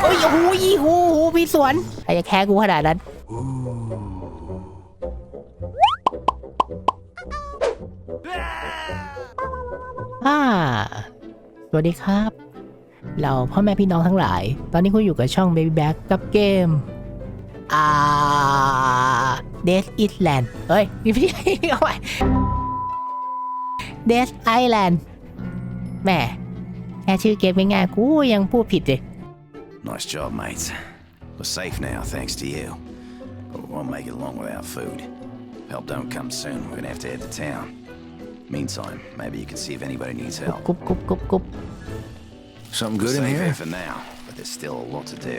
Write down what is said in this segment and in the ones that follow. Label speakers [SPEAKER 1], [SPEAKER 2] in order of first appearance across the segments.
[SPEAKER 1] โอ้ยโอ้โหยี่หูหูพี่สวนใครจะแค่กูขนาดนั้นอ่าสวัสดีครับ เราพ่อแม่พี่น้องทั้งหลาย ตอนนี้คุณอยู่กับช่อง Baby Back กับเกมอ่า Death Island เฮ้ย นี่พี่เอาไว้ Death Island แหม่แค่ชื่อเกมง่ายๆกูยังพูดผิดเลย
[SPEAKER 2] Nice job, mates. We're safe now, thanks to you. But we won't make it long without food. If help don't come soon, we're gonna have to head to town. Meantime, maybe you can see if anybody needs help.
[SPEAKER 1] กุ๊บกุ๊บกุ๊บกุ๊บ
[SPEAKER 3] Something
[SPEAKER 2] We're
[SPEAKER 3] good in
[SPEAKER 2] safe
[SPEAKER 3] here?
[SPEAKER 2] here for now, but there's still a lot to do.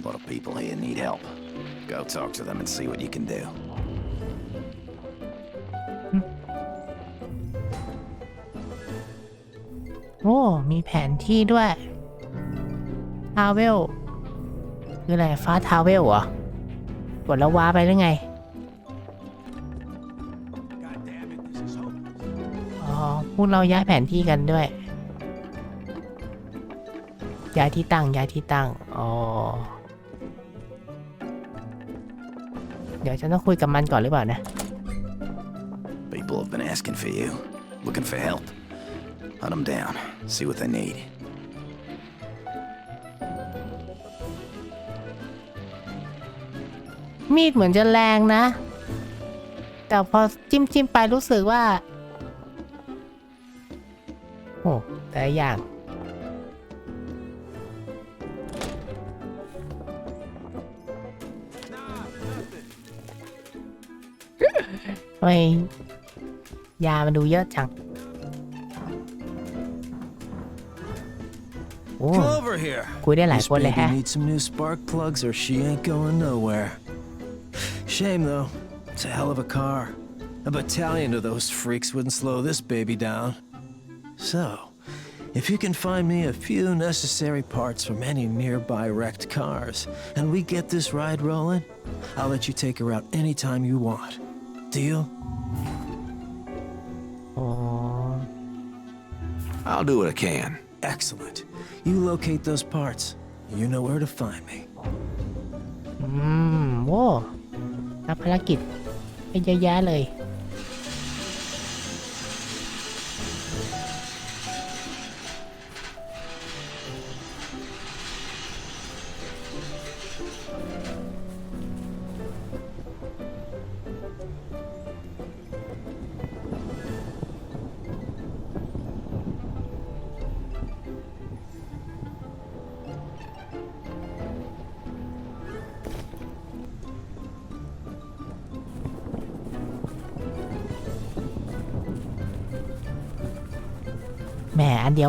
[SPEAKER 2] A lot of people here need help. Go talk to them and see what you can do.
[SPEAKER 1] โอ้มีแผนที่ด้วยทาวเวลคืออะไรฟ้าทาวเวลเหรอกดแล้วว้าไปหรือไงอ๋อพวกเราย้ายแผนที่กันด้วย ย้ายที่ตั้งย้ายที่ตั้งอ๋อเดี๋ยวฉันต้องคุยกับมันก่อนหรือเปล่านะ
[SPEAKER 2] People have been asking for you, looking for help. Hunt them down, see what they need.
[SPEAKER 1] มีดเหมือนจะแรงนะ แต่พอจิ้มจิ้มไปรู้สึกว่า โอ้แต่ละอย่าง ทำไมยามันดูเยอะจัง
[SPEAKER 3] Come over here. This baby
[SPEAKER 1] ¿eh?
[SPEAKER 3] needs some new spark plugs or she ain't going nowhere. Shame though. It's a hell of a car. A battalion of those freaks wouldn't slow this baby down. So, if you can find me a few necessary parts from any nearby wrecked cars, and we get this ride rolling, I'll let you take her out anytime you want. Deal?
[SPEAKER 4] I'll do what I can.
[SPEAKER 3] Excellent. You locate those parts. You know where to find me.
[SPEAKER 1] อืมโว้รับภารกิจไปเยอะแยะเลย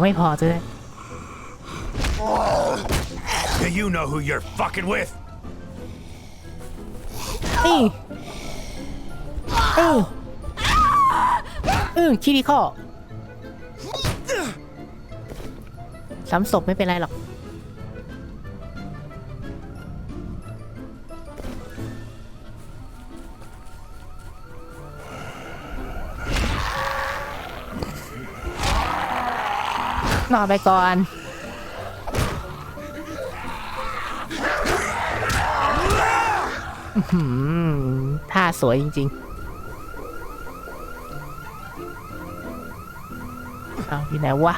[SPEAKER 1] ยวไม่พอด้วย
[SPEAKER 4] Do you know who you're fucking with?
[SPEAKER 1] นี่เออเออคิริคอซ้ำศพไม่เป็นไรหรอก นอนไปก่อน ท่าสวยจริง ๆ เอาอยู่ไหนวะ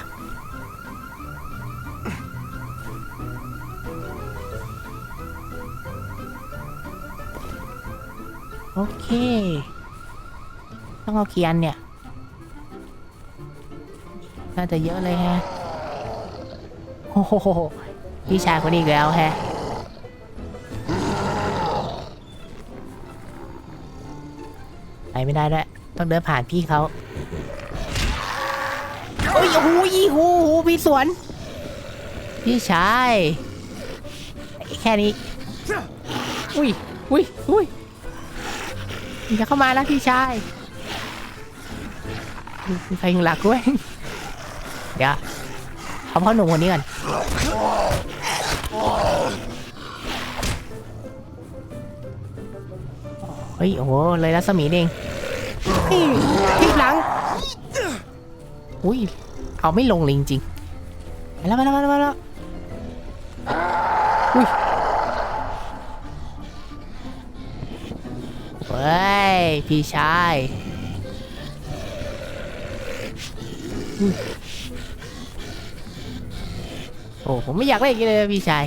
[SPEAKER 1] โอเค ต้องเอาเกียนเนี่ย น่าจะเยอะเลยแฮะ โอ้โหพี่ชายคนนี้อีกแล้วแฮะไปไม่ได้ด้วยต้องเดินผ่านพี่เขาโอ้ยโอ้โหยี่หูหูพี่สวน พี่ชาย แค่นี้ อุ้ยอุ้ยอุ้ยอย่าเข้ามานะพี่ชายมีใครหลักด้วย เดี๋ยวเอาพ่อหนุ่มคนนี้ก่อน เฮ้ย โอ้โห เลยรัศมีนี่เองนี่ทีบหลัง อุ้ย เอาไม่ลงเลยจริงๆไปแล้วไปแล้วไปแล้วไปแล้วอุ้ยเฮ้ย พี่ชายอุ้ย โอ้ผมไม่อยากเล่นอย่างนี้เลยพี่ชาย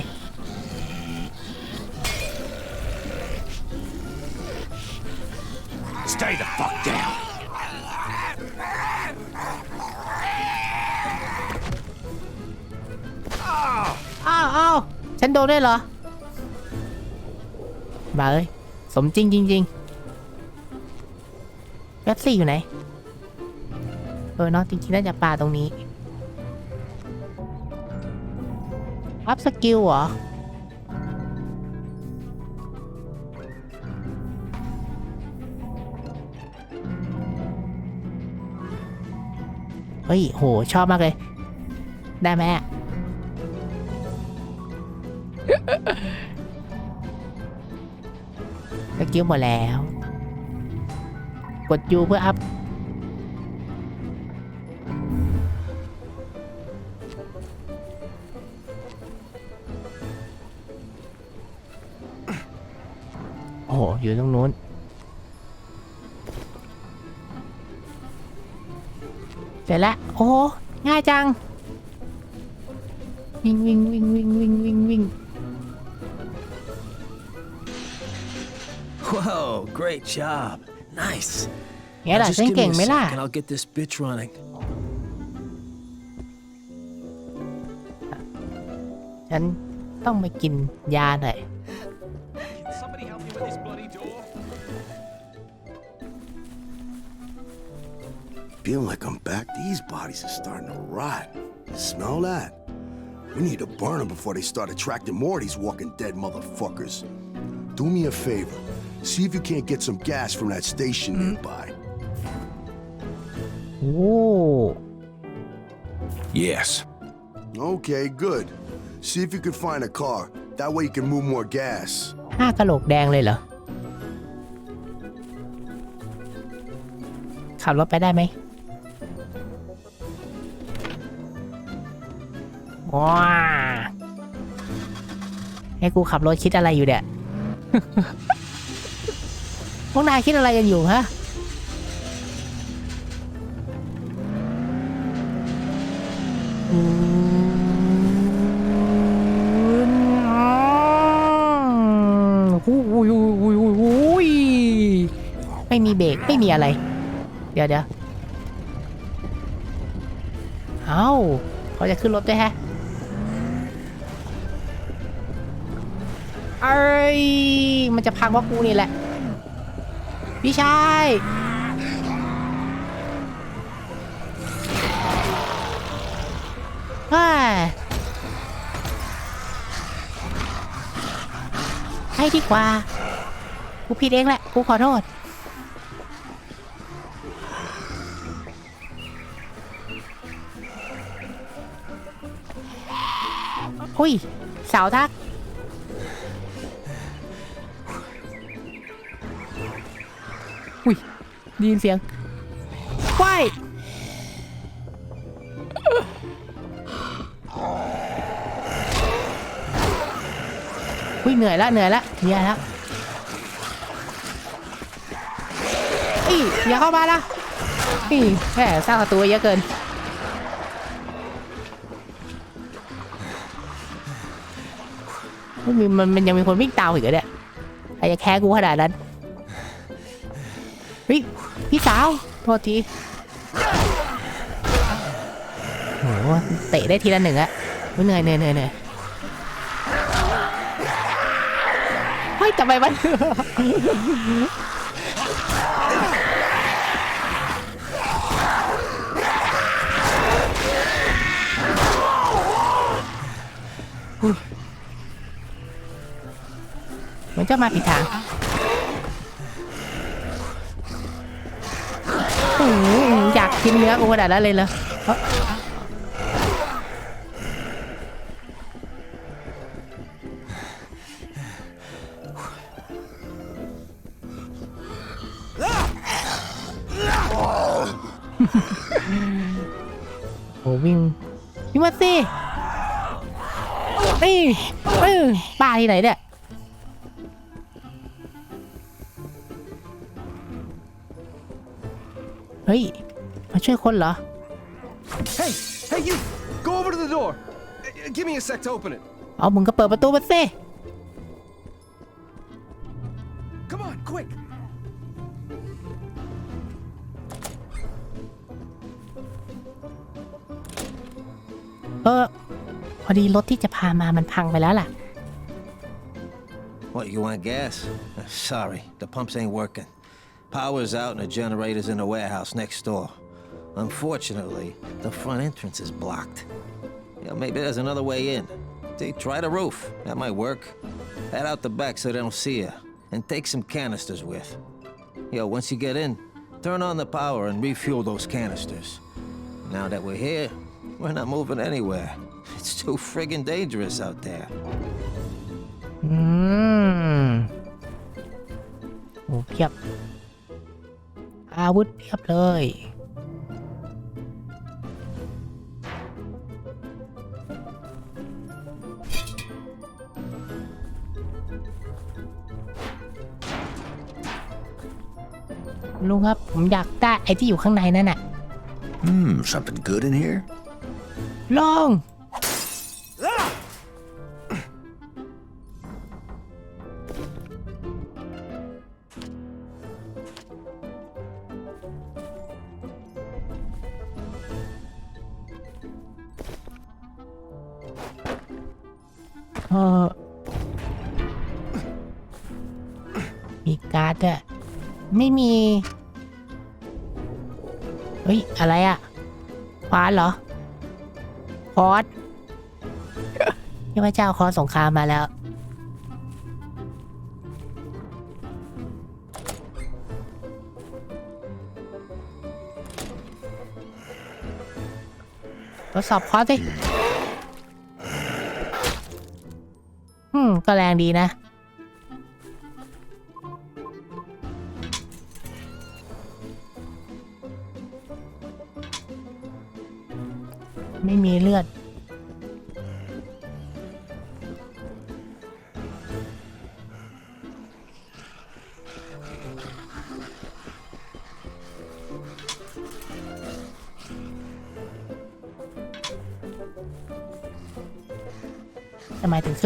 [SPEAKER 4] Stay the fuck down.
[SPEAKER 1] อ้าวอ้าวฉันโดนด้วยเหรอมาเอ้ยสมจริงจริงๆแป๊บซี่อยู่ไหน เออเนาะจริงๆน่าจะปลาตรงนี้ อัพสกิลเหรอ เฮ้ย โห ชอบมากเลย ได้ไหมสกิลหมดแล้ว กดยูเพื่ออัพ อ้โหอยู่ตรงนู้นเสร็จแล้ว โอ้โหง่ายจัง วิ่งวิ่งวิ่งวิ่งวิ่งวิ่งวิ่ง
[SPEAKER 3] Whoa, great job. Nice.
[SPEAKER 1] ไงล่ะ
[SPEAKER 3] Just
[SPEAKER 1] ฉัน
[SPEAKER 3] give me
[SPEAKER 1] เก่ง
[SPEAKER 3] a
[SPEAKER 1] ไหมล่ะ
[SPEAKER 3] sec and I'll get this bitch running.
[SPEAKER 1] ฉันต้องไปกินยาหน่อย
[SPEAKER 5] Feeling like I'm back. These bodies are starting to rot. Smell that? We need to burn them before they start attracting more of these walking dead motherfuckers. Do me a favor. See if you can't get some gas from that station nearby.
[SPEAKER 1] โอ้
[SPEAKER 4] Yes.
[SPEAKER 5] Okay, good. See if you can find a car. That way you can move more gas.
[SPEAKER 1] ห้ากะโหลกแดงเลยเหรอ ขับรถไปได้ไหม ว้าให้กูขับรถคิดอะไรอยู่เนี่ยพวกนายคิดอะไรกันอยู่ฮะอืมอุ้ยอุ้ยไม่มีเบรกไม่มีอะไร เดี๋ยวเดี๋ยวเอ้าเขาจะขึ้นรถด้วยฮะ ย มันจะพังเพราะกูนี่แหละ พี่ชาย ให้ดีกว่า กูผิดเองแหละ กูขอโทษหุยเสาทัก ไดีนเสียงว้ายอุ้ยเหนื่อยละเหนื่อยละเหนื่อยละอีอย่าเข้ามาละอีแหมสร้างศัตรูไว้เยอะเกิน มันมันมันยังมีคนวิ่งตามอีกเหรอเนี่ยใครจะแค้กูขนาดนั้นเฮ้ย พี่สาว โทษทีโหเตะได้ทีละหนึ่งอะเหนื่อยเหนื่อยเหนื่อยเหนื่อยเฮ้ยทำไมมันเหมือนจะมาผิดทาง กกินเนื้อกูขนาดนั้นเลยเหรอเอ้อโอ้วิ่งวิ่งมาสินี่เออป้าที่ไหนเนี่ย ช่วยคนเหรอ
[SPEAKER 3] Hey, hey, you! Go over to the door. Uh, Give me a sec to open it.
[SPEAKER 1] เอามึงก็เปิดประตูมาสิ
[SPEAKER 3] Come on, quick!
[SPEAKER 1] เออ พอดีรถที่จะพามามันพังไปแล้วล่ะ
[SPEAKER 3] What, you want gas? Uh, Sorry, the pumps ain't working. Power's out and the generator's in the warehouse next door. Unfortunately, the front entrance is blocked. Yeah, maybe there's another way in. See, try the roof. That might work. Head out the back so they don't see you. And take some canisters with. Yo, once you get in, turn on the power and refuel those canisters. Now that we're here, we're not moving anywhere. It's too friggin' dangerous out there.
[SPEAKER 1] อืมโอ้เพียบ อาวุธเพียบเลย ลุงครับผมอยากได้ไอ้ที่อยู่ข้างในนั่นน่ะ
[SPEAKER 2] Hmm, something good in here?
[SPEAKER 1] ลอง พเจ้าคอสงครามมาแล้ว ทดสอบคอร์สสิ อืม ก็แรงดีนะ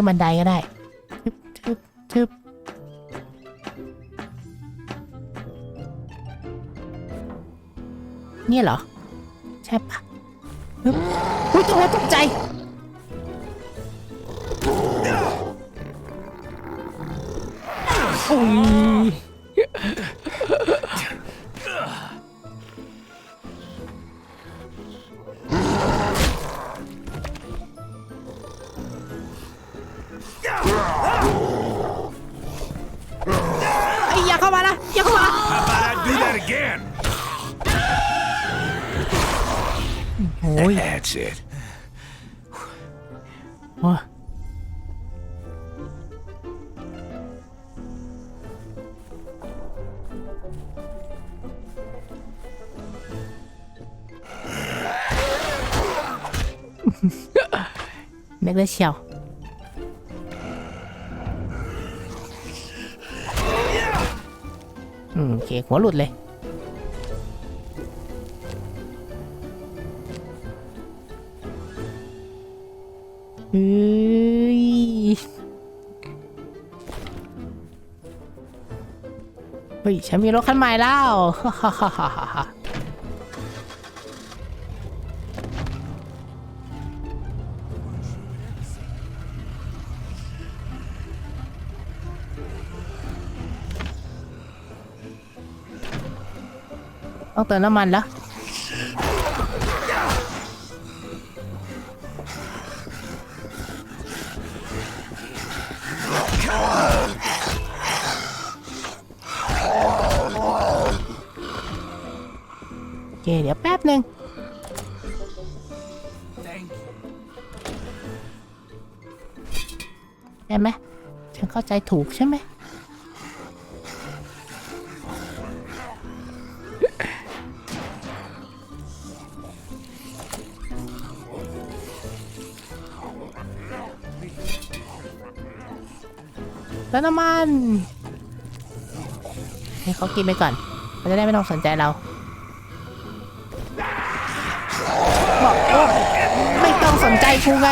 [SPEAKER 1] ขึ้นบันไดก็ได้ทึบทึบทึบเนี่ยเหรอ ใช่ปะฮึบอุ้ยตัวตกใจ โอ้ย นึกได้เชียวอืมโอเคหัวหลุดเลยเฮ้ยเฮ้ยฉันมีรถคันใหม่แล้ว ต้องเติมน้ำมันแล้วโอเคเดี๋ยวแป๊บหนึ่ง
[SPEAKER 4] Thank you.
[SPEAKER 1] ใช่ไหมฉันเข้าใจถูกใช่ไหม แล้วน้ำมันให้เขากินไปก่อนเขาจะได้ไม่ต้องสนใจเราบอกว่าไม่ต้องสนใจกูไง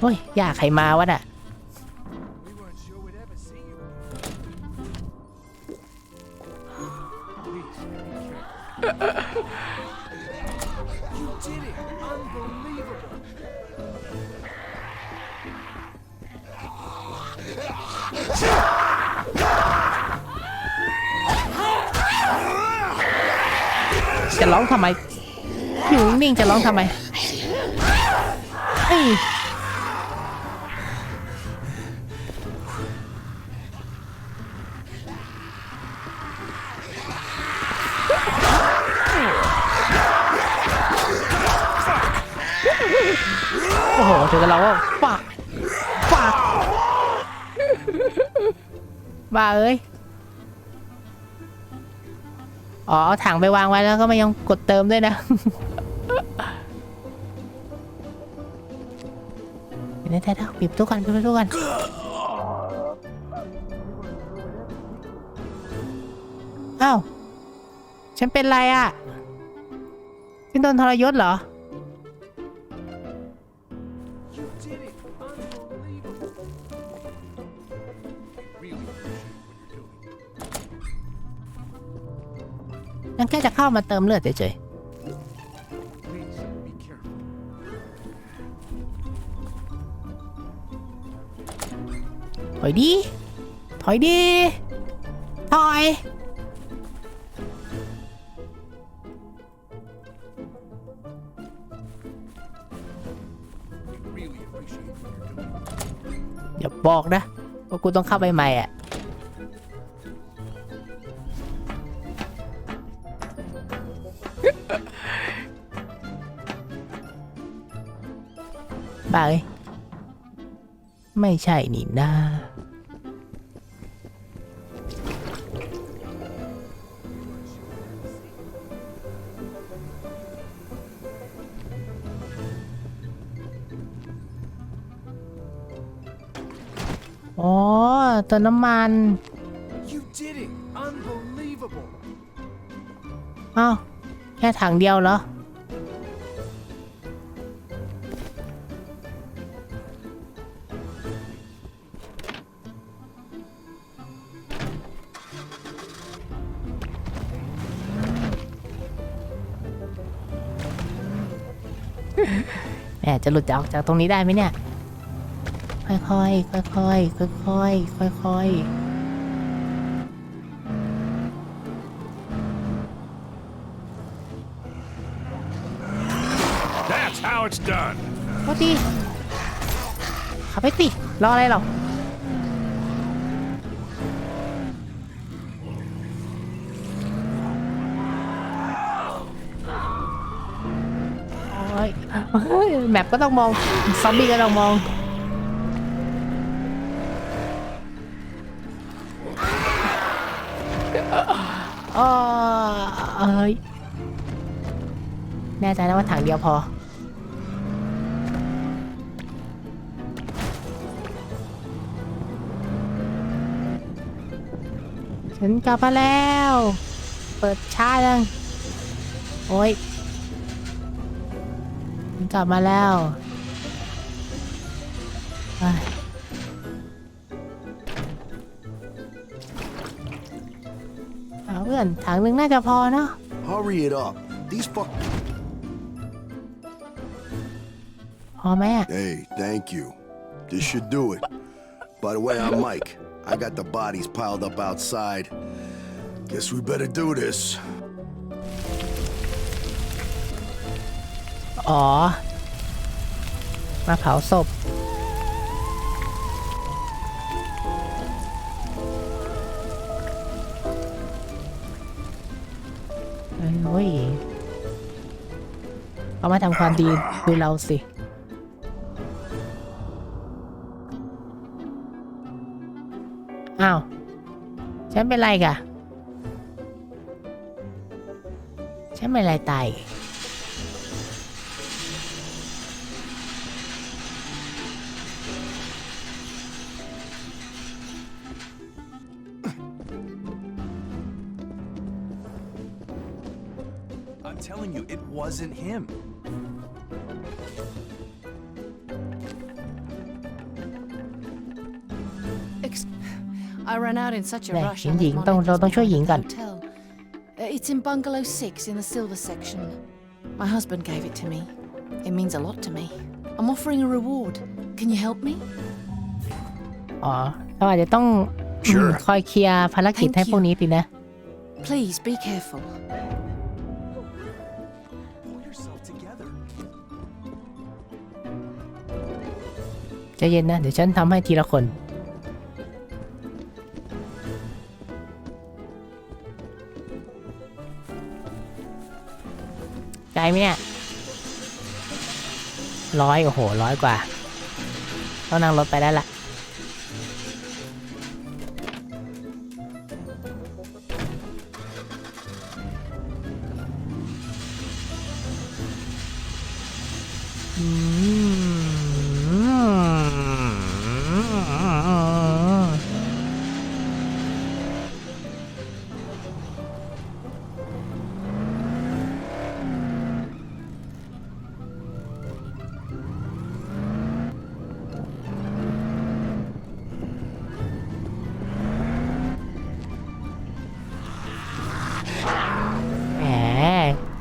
[SPEAKER 1] โอ้ยอยากใครมาวะน่ะ จะร้องทำไม อยู่นิ่งจะร้องทำไมเอ้ยโอ้โหถึงกับเราว่าฝากฝากบ้าเอ้ย อ๋อเอาถังไปวางไว้แล้วก็ไม่ยอมกดเติมด้วยนะเดี๋ยวเดี๋ยวปิดตู้กันปิดประตู้กันอ้าวฉันเป็นไรอะ ฉันโดนทรยศเหรอันแค่จะเข้ามาเติมเลือดเฉยๆถอยดี ถอยดี ถอย อย่าบอกนะ ว่ากูต้องเข้าไปใหม่อะ ไม่ใช่นี่นะอ๋อตัวน้ำมัน
[SPEAKER 4] You did it! Unbelievable!
[SPEAKER 1] อ้าว แค่ถังเดียวเหรอ จะหลุดจะออกจากตรงนี้ได้ไหมเนี่ย ค่อยๆ ค่อยๆ ค่อยๆ ค่อยๆ
[SPEAKER 4] That's how it's done!
[SPEAKER 1] โทษทีขับไปสิรออะไรหรอ แมปก็ต้องมอง ซอมบี้ก็ต้องมองโอ้ยแน่ใจนะว่าถังเดียวพอ ฉันกลับมาแล้ว เปิดช้าจัง โอ้ย กลับมาแล้วเฮ้ยเอาเพื่อนถังหนึ่งน่าจะพอเนาะ
[SPEAKER 5] Hurry it up. These fuck.
[SPEAKER 1] พอไหมอ่ะ
[SPEAKER 5] Hey, thank you. This should do it. By the way, I'm Mike. I got the bodies piled up outside. Guess we better do this.
[SPEAKER 1] อ๋อ มาเผาศพเอ้ยเขามาทำความดีดูเราสิอ้าว ฉันเป็นไรกะ ฉันฉันไม่ไรตาย
[SPEAKER 6] wasn't him.
[SPEAKER 7] Ex- I ran out in such a
[SPEAKER 1] แน่
[SPEAKER 7] rush.
[SPEAKER 1] หญิ
[SPEAKER 7] I
[SPEAKER 1] ง
[SPEAKER 7] left
[SPEAKER 1] หญิง
[SPEAKER 7] my
[SPEAKER 1] ต้องเรา
[SPEAKER 7] necklace
[SPEAKER 1] ต้องช่วยหญิง
[SPEAKER 7] behind
[SPEAKER 1] ก่อน
[SPEAKER 7] at the hotel. Uh, It's in bungalow six in the silver section. My husband gave it to me. It means a lot to me. I'm offering a reward. Can you help me?
[SPEAKER 1] อ๋อเราอาจจะต้อง
[SPEAKER 8] Sure
[SPEAKER 1] คอยเคลียร์ภารกิจ
[SPEAKER 7] Thank
[SPEAKER 1] ให้พวก
[SPEAKER 7] you
[SPEAKER 1] นี้สินะ
[SPEAKER 7] Please be careful.
[SPEAKER 1] ใจเย็นนะ เดี๋ยวฉันทำให้ทีละคนไกลไหมเนี่ยร้อยโอ้โหร้อยกว่า ต้องนั่งรถไปได้ละ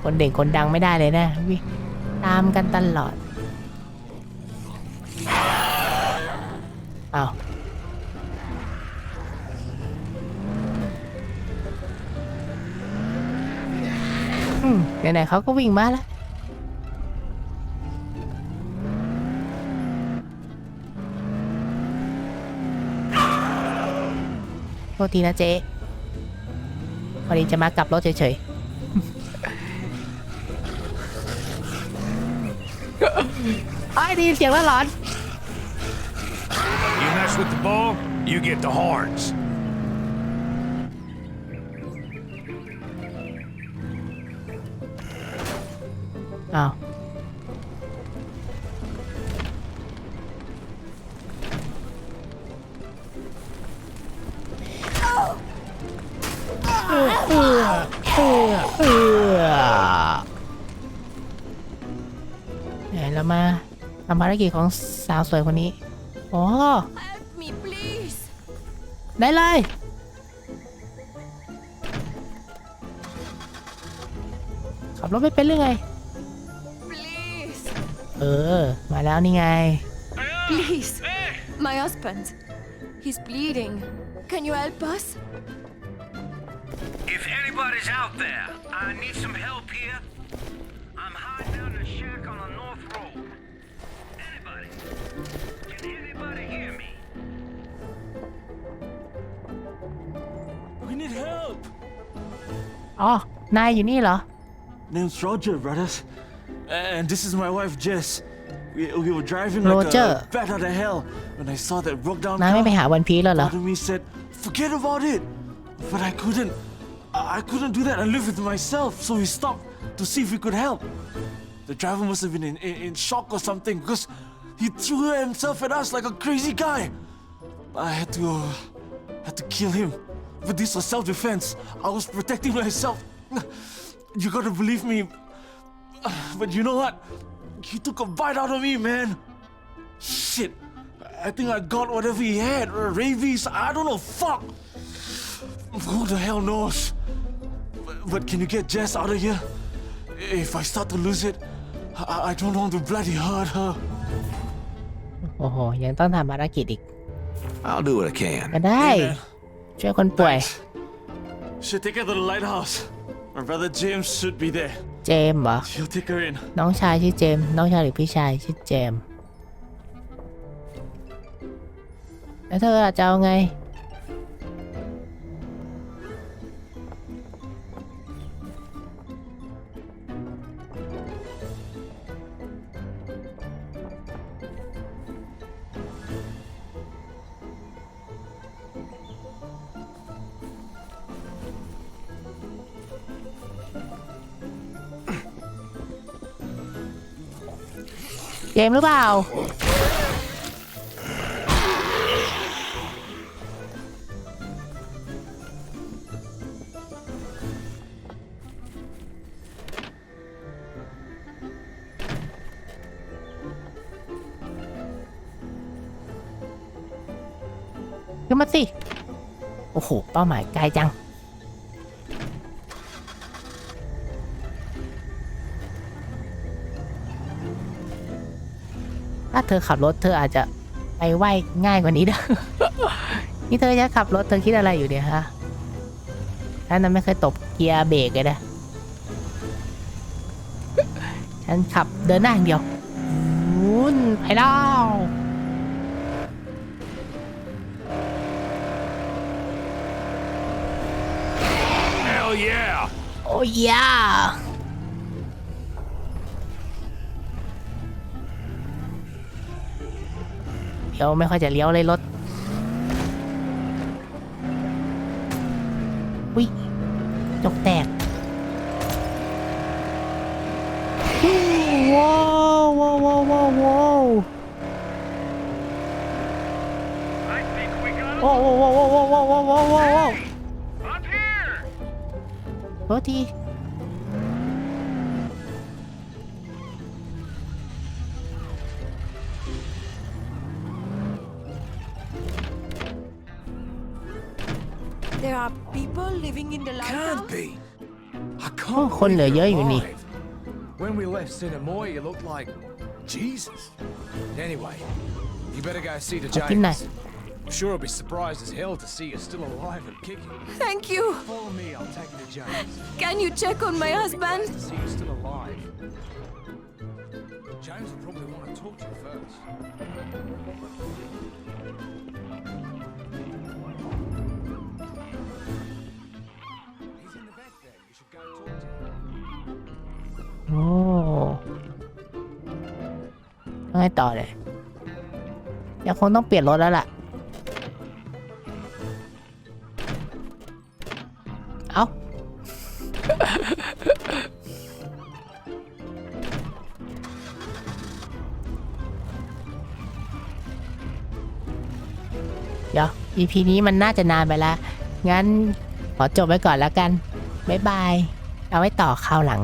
[SPEAKER 1] คนเด่งคนดังไม่ได้เลยนะวิตามกันตลอดเอา้าอืมไหนๆเขาก็วิ่งมาแล้วโทษทีนะเจ๊พอดีจะมากลับรถเฉยๆ ไอ้ยได้ยินเสียงแล้วหลอน
[SPEAKER 6] You mess with the bull, you get the horns.
[SPEAKER 1] อ้าว เออเออเออเออไหนเรามา ทำภารกิจของสาวสวยคนนี้อ๋อ
[SPEAKER 7] Help me, please.
[SPEAKER 1] ได้เลย ขับรถไม่เป็นหรือไง
[SPEAKER 7] Please.
[SPEAKER 1] เออ มาแล้วนี่ไง
[SPEAKER 7] Please. My husband. He's bleeding. Can you help us?
[SPEAKER 9] If anybody's out there, I need some help
[SPEAKER 1] อ๋อ นายอยู่นี่เหรอ
[SPEAKER 10] Name's Roger, brothers. And this is my wife, Jess. We, we were driving like
[SPEAKER 1] Roger.
[SPEAKER 10] a bat out of hell when I saw that broke down
[SPEAKER 1] นายไม่ไป
[SPEAKER 10] car.
[SPEAKER 1] หาวันพีชแล้วเหรอ
[SPEAKER 10] Part of me said, forget about it. But I couldn't. I I couldn't do that and live with myself. So we stopped to see if we could help. The driver must have been in, in, in shock or something because he threw himself at us like a crazy guy. I had to uh, had to kill him. But this was self-defense. I was protecting myself. You gotta believe me. But you know what? He took a bite out of me, man. Shit. I think I got whatever he had, or rabies. I don't know. Fuck. Who the hell knows? But, but can you get Jess out of here? If I start to lose it, I, I don't want to bloody hurt her.
[SPEAKER 1] โอ้โห ยังต้องทำภารกิจอีก
[SPEAKER 8] I'll do what I can.
[SPEAKER 1] ก็ได้
[SPEAKER 10] Hey, man.
[SPEAKER 1] ช่วยคนป่วย
[SPEAKER 10] Should take her to the lighthouse. My brother James should be there.
[SPEAKER 1] เจมส์เหรอ
[SPEAKER 10] He'll take her in.
[SPEAKER 1] น้องชายชื่อเจมส์น้องชายหรือพี่ชายชื่อเจมส์แล้วเธออะจะเอาไง มหรือเปล่า ขึ้นมาสิ โอ้โห เป้าหมายไกลจัง เธอขับรถเธออาจจะไปไหวง่ายกว่านี้นะนี่เธอจะขับรถเธอคิดอะไรอยู่เนี่ยฮะฉันนั้นไม่เคยตบเกียร์เบรกเลยนะฉันขับเดินหน้าอย่างเดียววุ้นไปแล้ว
[SPEAKER 4] Hell yeah!
[SPEAKER 1] โอ้ยา เลี้ยวไม่ค่อยจะเลี้ยวเลยรถวิจกแตกว้าวว้าวว้าวว้าวว้าว
[SPEAKER 9] I think we got
[SPEAKER 1] ว้าวว้าวว้าวว้าวว้าวว้าวว้าวว้าว
[SPEAKER 9] up here.
[SPEAKER 1] โทษที
[SPEAKER 11] There are
[SPEAKER 4] Can't be. I
[SPEAKER 1] โอ้
[SPEAKER 4] can't
[SPEAKER 1] คนเหลือ
[SPEAKER 4] believe
[SPEAKER 1] เยอะ
[SPEAKER 4] you're
[SPEAKER 1] อยู่นี่
[SPEAKER 4] alive. When we left Cinnamore, you looked like Jesus. Anyway, you better go see the
[SPEAKER 1] ขอกินหน่อย
[SPEAKER 4] James. I'm sure he'll be surprised as hell to see you still alive and kicking.
[SPEAKER 11] Thank you.
[SPEAKER 4] Follow me, I'll take you to James.
[SPEAKER 11] Can you check on my husband?
[SPEAKER 4] To see you still alive. James will probably want to talk to you first.
[SPEAKER 1] โอ้ต้องให้ต่อเลยเดี๋ยวคงต้องเปลี่ยนรถแล้วล่ะ เอาเดี๋ยว EP นี้มันน่าจะนานไปแล้วงั้นขอจบไว้ก่อนแล้วกัน บ๊ายบาย เอาไว้ต่อคราวหลัง